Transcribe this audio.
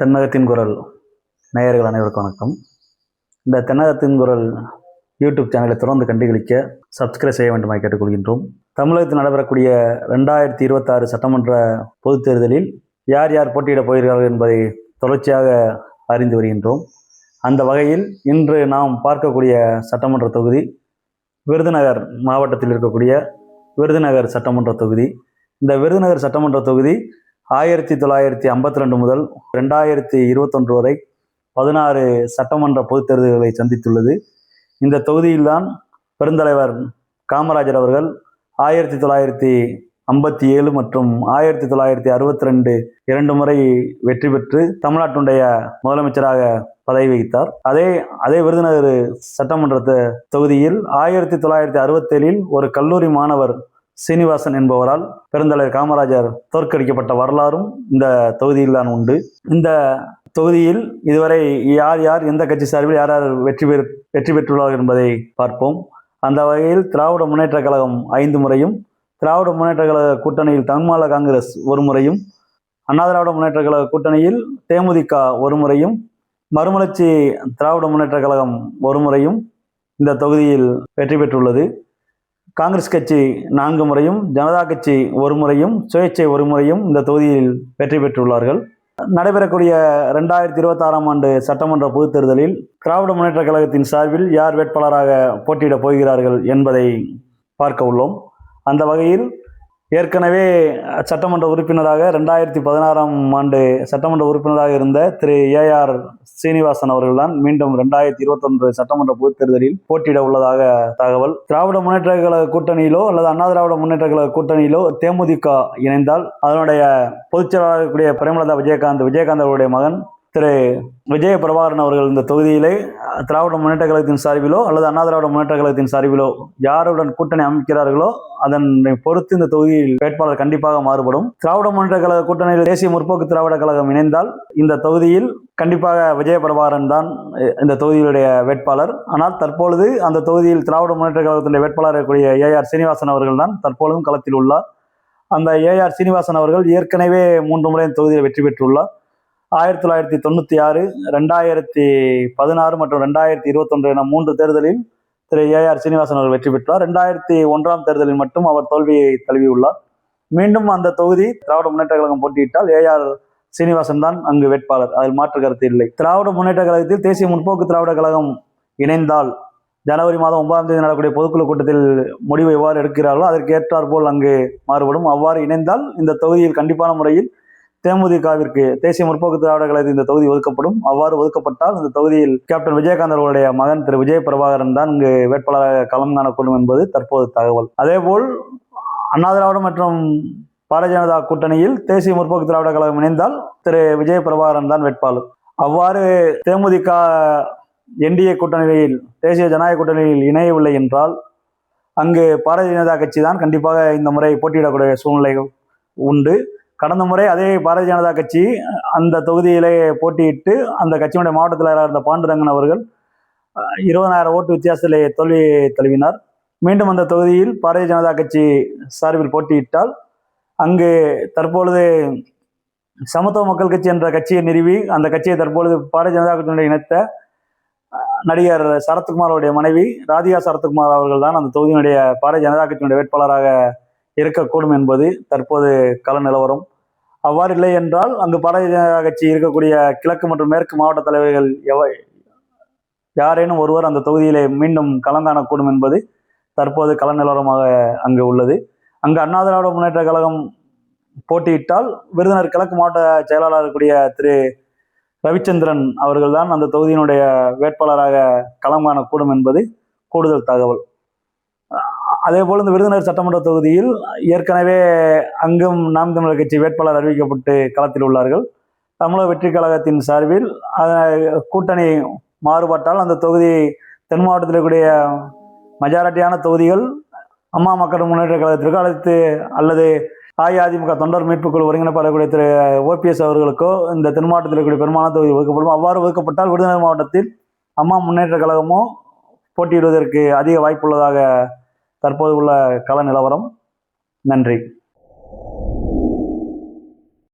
தென்னகத்தின் குரல். நேயர்கள் அனைவருக்கும் வணக்கம். இந்த தென்னகத்தின் குரல் யூடியூப் சேனலை தொடர்ந்து கண்டுகளிக்க சப்ஸ்கிரைப் செய்ய வேண்டுமாய் கேட்டுக்கொள்கின்றோம். தமிழகத்தில் நடைபெறக்கூடிய ரெண்டாயிரத்தி இருபத்தாறு சட்டமன்ற பொதுத் தேர்தலில் யார் யார் போட்டியிடப் போகிறார்கள் என்பதை தொடர்ச்சியாக அறிந்து வருகின்றோம். அந்த வகையில் இன்று நாம் பார்க்கக்கூடிய சட்டமன்ற தொகுதி விருதுநகர் மாவட்டத்தில் இருக்கக்கூடிய விருதுநகர் சட்டமன்ற தொகுதி. இந்த விருதுநகர் சட்டமன்ற தொகுதி ஆயிரத்தி தொள்ளாயிரத்தி ஐம்பத்தி ரெண்டு முதல் ரெண்டாயிரத்தி இருபத்தொன்று வரை பதினாறு சட்டமன்ற பொதுத் தேர்தல்களை சந்தித்துள்ளது. இந்த தொகுதியில்தான் பெருந்தலைவர் காமராஜர் அவர்கள் ஆயிரத்தி தொள்ளாயிரத்தி ஐம்பத்தி ஏழு மற்றும் ஆயிரத்தி தொள்ளாயிரத்தி அறுபத்தி ரெண்டு இரண்டு முறை வெற்றி பெற்று தமிழ்நாட்டுடைய முதலமைச்சராக பதவி வகித்தார். அதே அதே விருதுநகர் சட்டமன்ற தொகுதியில் ஆயிரத்தி தொள்ளாயிரத்தி அறுபத்தேழில் ஒரு கல்லூரி மாணவர் சீனிவாசன் என்பவரால் பெருந்தலைவர் காமராஜர் தோற்கடிக்கப்பட்ட வரலாறும் இந்த தொகுதியில் தான் உண்டு. இந்த தொகுதியில் இதுவரை யார் யார் எந்த கட்சி சார்பில் யார் யார் வெற்றி பெற் வெற்றி பெற்றுள்ளார்கள் என்பதை பார்ப்போம். அந்த வகையில் திராவிட முன்னேற்றக் கழகம் ஐந்து முறையும் திராவிட முன்னேற்ற கழக கூட்டணியில் தமிழ்மாநில காங்கிரஸ் ஒரு முறையும் அண்ணா திராவிட முன்னேற்ற கழக கூட்டணியில் தேமுதிக ஒரு முறையும் மறுமலர்ச்சி திராவிட முன்னேற்றக் கழகம் ஒரு முறையும் இந்த தொகுதியில் வெற்றி பெற்றுள்ளது. காங்கிரஸ் கட்சி நான்கு முறையும் ஜனதா கட்சி ஒரு முறையும் சுயேட்சை ஒரு முறையும் இந்த தொகுதியில் வெற்றி பெற்றுள்ளார்கள். நடைபெறக்கூடிய ரெண்டாயிரத்தி இருபத்தாறாம் ஆண்டு சட்டமன்ற பொதுத் தேர்தலில் திராவிட முன்னேற்றக் கழகத்தின் சார்பில் யார் வேட்பாளராக போட்டியிடப் போகிறார்கள் என்பதை பார்க்க உள்ளோம். அந்த வகையில் ஏற்கனவே சட்டமன்ற உறுப்பினராக ரெண்டாயிரத்தி பதினாறாம் ஆண்டு சட்டமன்ற உறுப்பினராக இருந்த திரு ஏஆர் சீனிவாசன் அவர்கள்தான் மீண்டும் ரெண்டாயிரத்தி இருபத்தொன்று சட்டமன்ற பொதுத் தேர்தலில் போட்டியிட உள்ளதாக தகவல். திராவிட முன்னேற்ற கழக கூட்டணியிலோ அல்லது அண்ணா திராவிட முன்னேற்ற கழக கூட்டணியிலோ தேமுதிக இணைந்தால் அதனுடைய பொதுச் செயலாளர் இருக்கக்கூடிய பிரேமலதா விஜயகாந்த் விஜயகாந்த் அவருடைய மகன் திரு விஜய பிரபாகரன் அவர்கள் இந்த தொகுதியிலே திராவிட முன்னேற்ற கழகத்தின் சார்பிலோ அல்லது அண்ணா திராவிட முன்னேற்ற கழகத்தின் சார்பிலோ யாருடன் கூட்டணி அமைக்கிறார்களோ அதனை பொறுத்து இந்த தொகுதியில் வேட்பாளர் கண்டிப்பாக மாறுபடும். திராவிட முன்னேற்ற கழக கூட்டணியில் தேசிய முற்போக்கு திராவிட கழகம் இணைந்தால் இந்த தொகுதியில் கண்டிப்பாக விஜயபிரபாரன் தான் இந்த தொகுதியுடைய வேட்பாளர். ஆனால் தற்பொழுது அந்த தொகுதியில் திராவிட முன்னேற்ற கழகத்தினுடைய வேட்பாளர் இருக்கக்கூடிய ஏஆர் சீனிவாசன் அவர்கள் தான் தற்பொழுதும் களத்தில் உள்ளார். அந்த ஏஆர் சீனிவாசன் அவர்கள் ஏற்கனவே மூன்று முறை தொகுதியில் வெற்றி பெற்றுள்ளார். ஆயிரத்தி தொள்ளாயிரத்தி தொண்ணூற்றி ஆறு ரெண்டாயிரத்தி பதினாறு மற்றும் ரெண்டாயிரத்தி இருபத்தொன்று என மூன்று தேர்தலில் திரு ஏஆர் சீனிவாசன் அவர்கள் வெற்றி பெற்றார். ரெண்டாயிரத்தி ஒன்றாம் தேர்தலில் மட்டும் அவர் தோல்வியை தழுவியுள்ளார். மீண்டும் அந்த தொகுதி திராவிட முன்னேற்ற கழகம் போட்டியிட்டால் ஏஆர் சீனிவாசன் தான் அங்கு வேட்பாளர். அதில் மாற்று கருத்து இல்லை. திராவிட முன்னேற்ற கழகத்தில் தேசிய முற்போக்கு திராவிட கழகம் இணைந்தால் ஜனவரி மாதம் ஒன்பதாம் தேதி நடக்கூடிய பொதுக்குழு கூட்டத்தில் முடிவு எவ்வாறு எடுக்கிறார்களோ அதற்கு ஏற்றாற் போல் அங்கு மாறுபடும். அவ்வாறு இணைந்தால் இந்த தொகுதியில் கண்டிப்பான முறையில் தேமுதிகவிற்கு தேசிய முற்போக்கு திராவிட கழகத்தில் இந்த தொகுதி ஒதுக்கப்படும். அவ்வாறு ஒதுக்கப்பட்டால் இந்த தொகுதியில் கேப்டன் விஜயகாந்த் அவர்களுடைய மகன் திரு. விஜய பிரபாகரன் தான் இங்கு வேட்பாளராக களம் காணக்கூடும் என்பது தற்போது தகவல். அதேபோல் அண்ணா திராவிடம் மற்றும் பாரதிய ஜனதா கூட்டணியில் தேசிய முற்போக்கு திராவிட கழகம் இணைந்தால் திரு. விஜய பிரபாகரன் தான் வேட்பாளர். அவ்வாறு தேமுதிக என்டிஏ கூட்டணியில் தேசிய ஜனநாயக கூட்டணியில் இணையவில்லை என்றால் அங்கு பாரதிய ஜனதா கட்சி தான் கண்டிப்பாக இந்த முறை போட்டியிடக்கூடிய சூழ்நிலை உண்டு. கடந்த முறை அதே பாரதிய ஜனதா கட்சி அந்த தொகுதியிலே போட்டியிட்டு அந்த கட்சியினுடைய மாவட்ட தலைவராக இருந்த பாண்டுரங்கன் அவர்கள் இருபதாயிரம் ஓட்டு வித்தியாசத்திலே தோல்வி தழுவினார். மீண்டும் அந்த தொகுதியில் பாரதிய ஜனதா கட்சி சார்பில் போட்டியிட்டால் அங்கு தற்பொழுது சமத்துவ மக்கள் கட்சி என்ற கட்சியை நிறுவி அந்த கட்சியை தற்பொழுது பாரதிய ஜனதா கட்சியினுடைய இணைத்த நடிகர் சரத்குமார் அவருடைய மனைவி ராதிகா சரத்குமார் அவர்கள் தான் அந்த தொகுதியினுடைய பாரதிய ஜனதா கட்சியினுடைய வேட்பாளராக இருக்கக்கூடும் என்பது தற்போது கள நிலவரம். அவ்வாறு இல்லை என்றால் அங்கு பாரதிய ஜனதா கட்சி இருக்கக்கூடிய கிழக்கு மற்றும் மேற்கு மாவட்ட தலைவர்கள் எவ யாரேனும் ஒருவர் அந்த தொகுதியிலே மீண்டும் களம் காணக்கூடும் என்பது தற்போது கள நிலவரமாக அங்கு உள்ளது. அங்கு அண்ணா திராவிட முன்னேற்ற கழகம் போட்டியிட்டால் விருதுநர் கிழக்கு மாவட்ட செயலாளர் இருக்கக்கூடிய திரு. ரவிச்சந்திரன் அவர்கள்தான் அந்த தொகுதியினுடைய வேட்பாளராக களம் காணக்கூடும் என்பது கூடுதல் தகவல். அதே போல் இந்த விருதுநகர் சட்டமன்ற தொகுதியில் ஏற்கனவே அங்கும் நாம் தமிழர் கட்சி வேட்பாளர் அறிவிக்கப்பட்டு களத்தில் உள்ளார்கள். தமிழக வெற்றி கழகத்தின் சார்பில் கூட்டணி மாறுபட்டால் அந்த தொகுதி தென் மாவட்டத்தில் இருக்கக்கூடிய மெஜாரிட்டியான தொகுதிகள் அம்மா மக்கள் முன்னேற்ற கழகத்திற்கோ அடுத்து அல்லது அஇஅதிமுக தொண்டர் மீட்புக்குழு ஒருங்கிணைப்பாளர்களுடைய திரு ஓபிஎஸ் அவர்களுக்கோ இந்த தென் மாவட்டத்தில் இருக்கக்கூடிய பெரும்பாலான தொகுதி ஒதுக்கப்படும். அவ்வாறு ஒதுக்கப்பட்டால் விருதுநகர் மாவட்டத்தில் அம்மா முன்னேற்ற கழகமோ போட்டியிடுவதற்கு அதிக வாய்ப்புள்ளதாக தற்போது உள்ள கள நிலவரம். நன்றி.